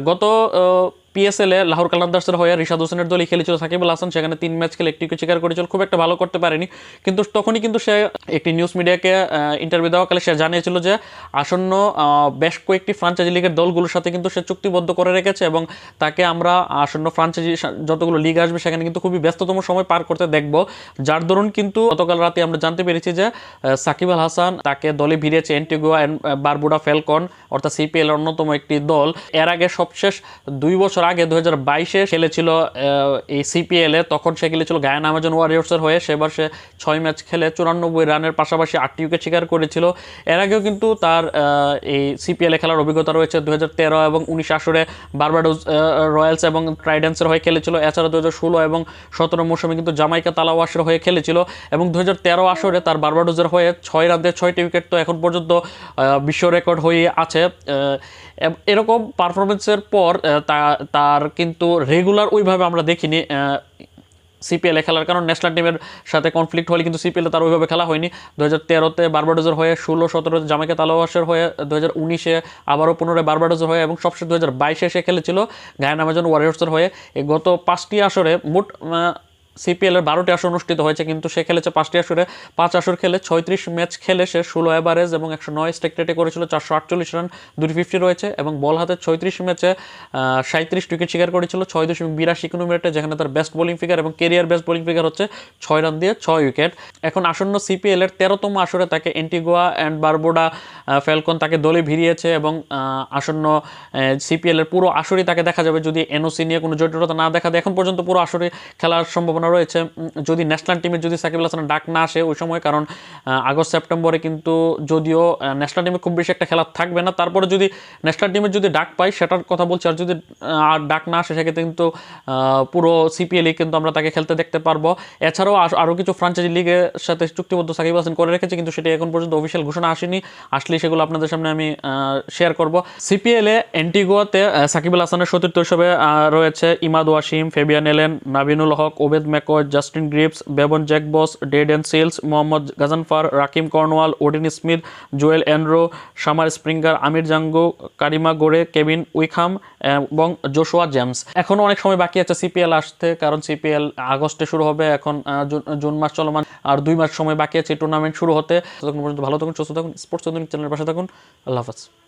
গত পিএসএল এ লাহোর কালান্দার্সের হয়ে রিশাদ হোসেনের দলই খেলেছিল সাকিবুল হাসান, সেখানে তিন ম্যাচ খেলে একটি শিকার করেছিল, খুব একটা ভালো করতে পারেনি। কিন্তু তখনই কিন্তু সে একটি নিউজ মিডিয়াকে ইন্টারভিউ দেওয়াকালে সে জানিয়েছিল যে, আসন্ন বেশ কয়েকটি ফ্রাঞ্চাইজি লিগের দলগুলোর সাথে কিন্তু সে চুক্তিবদ্ধ করে রেখেছে এবং তাকে আমরা আসন্ন ফ্রাঞ্চাইজি যতগুলো লিগ আসবে সেখানে কিন্তু খুবই ব্যস্ততম সময় পার করতে দেখব। যার দরুন কিন্তু গতকাল রাতে আমরা জানতে পেরেছি যে সাকিব আল হাসান তাকে দলে ভিড়িয়েছে অ্যান্ড বারবুডা ফেলকন অর্থাৎ সিপিএল অন্যতম একটি দল। এর আগে সবশেষ দুই বছর আগে দু হাজার বাইশে খেলেছিল এই সিপিএলে তখন সে খেলেছিল গায়ান আমাজন ওয়ারিয়র্সের হয়ে। সেবার সে ছয় ম্যাচ খেলে চুরানব্বই রানের পাশাপাশি আটটি উইকেট শিকার করেছিল। এর আগেও কিন্তু তার এই সিপিএলে খেলার অভিজ্ঞতা রয়েছে। দু হাজার তেরো এবং উনিশ আসরে বারবাডোজ রয়্যালস এবং ট্রাইডেন্সের হয়ে খেলেছিল। এছাড়া দু হাজার ষোলো এবং সতেরো মৌসুমে কিন্তু জামাইকা তালাওয়াসের হয়ে খেলেছিল। এবং দু হাজার তেরো আসরে তার বারবাডোজের হয়ে ছয় রান দিয়ে ছয়টি উইকেট তো এখন পর্যন্ত বিশ্ব রেকর্ড হয়ে আছে। এরকম পারফরমেন্সের পর তা- তার কিন্তু রেগুলার ওইভাবে আমরা দেখিনি সিপিএলে খেলার কারণ ন্যাশনাল টিমের সাথে কনফ্লিক্ট হলে কিন্তু সিপিএলে তার ওইভাবে খেলা হয়নি। দু হাজার তেরোতে বারবাডোজের হয়ে, ষোলো সতেরোতে জামাইকা তালোয়াসের হয়ে দু হাজার উনিশে আবারও পুনরায় বারবাডোজের হয়ে এবং সবশেষ দু হাজার বাইশে এসে খেলেছিল। গায়ান আমাজন ওয়ারিয়ার্সের হয়ে গত পাঁচটি আসরে মোট সিপিএল এর বারোটি আসর অনুষ্ঠিত হয়েছে, কিন্তু সে খেলেছে পাঁচটি আসরে। পাঁচ আসর খেলে ছয়ত্রিশ ম্যাচ খেলে সে ষোলো এভারেজ এবং একশো নয় স্ট্রাইক রেটে করেছিল চারশো আটচল্লিশ রান, দুটি ফিফটি রয়েছে এবং বল হাতে ছয়ত্রিশ ম্যাচে সাঁত্রিশ উইকেট শিকার করেছিল, ছয় দশমিক বিরাশি কিলোমিটার যেখানে তার বেস্ট বোলিং ফিগার এবং কেরিয়ার বেস্ট বোলিং ফিগার হচ্ছে ছয় রান দিয়ে ছয় উইকেট। এখন আসন্ন সিপিএল এর তেরোতম আসরে তাকে এন্টিগোয়া অ্যান্ড বারবোডা ফেলকন তাকে দলে ভিড়িয়েছে এবং আসন্ন সিপিএল এর পুরো আসরই তাকে দেখা যাবে। যদি এনওসি নিয়ে কোনো জটিলতা না দেখা দেয়, এখন পর্যন্ত পুরো আসরে খেলার সম্ভাবনা রয়েছে। যদি ন্যাশনাল টিমের যদি সাকিব আল হাসানের ডাক না আসে ওই সময়, কারণ আগস্ট, সেপ্টেম্বরে কিন্তু যদিও ন্যাশনাল টিমে খুব বেশি একটা খেলা থাকবে না। তারপরে যদি ন্যাশনাল টিমের যদি ডাক পাই, সেটার কথা বলছি, আর যদি আর ডাক না আসে, সেক্ষেত্রে কিন্তু পুরো সিপিএলই কিন্তু আমরা তাকে খেলতে দেখতে পারব। এছাড়াও আরও কিছু ফ্রাঞ্চাইজি লিগের সাথে চুক্তিবদ্ধ সাকিব হাসান করে রেখেছে, কিন্তু সেটা এখন পর্যন্ত অফিসিয়াল ঘোষণা আসেনি। আসলে সেগুলো আপনাদের সামনে আমি শেয়ার করব। সিপিএল সাকিব আল হাসানের সতীর্থ হিসেবে রয়েছে Imad Wasim, Fabian Allen, Naveen ul Haq, Obed McCoy Justin Greaves, Bevon Jacobs Jayden Seales, Mohammad Ghazanfar, Rahkeem Cornwall, Odean Smith, Joel Andrew Shamar Springer, Amir Jangoo, Karima Gore, Kevin Wickham এবং Joshua James. এখনও অনেক সময় বাকি আছে CPL আসতে, কারণ CPL আগস্টে শুরু হবে, এখন জুন- জুন মাস চলমান, আর দুই মাস সময় বাকি আছে টুর্নামেন্ট শুরু হতে। ততক্ষণ পর্যন্ত ভালো থাকুন, সুস্থ থাকুন স্পোর্টস চ্যানেলের পাশে থাকুন, আল্লাহ হাফাজ।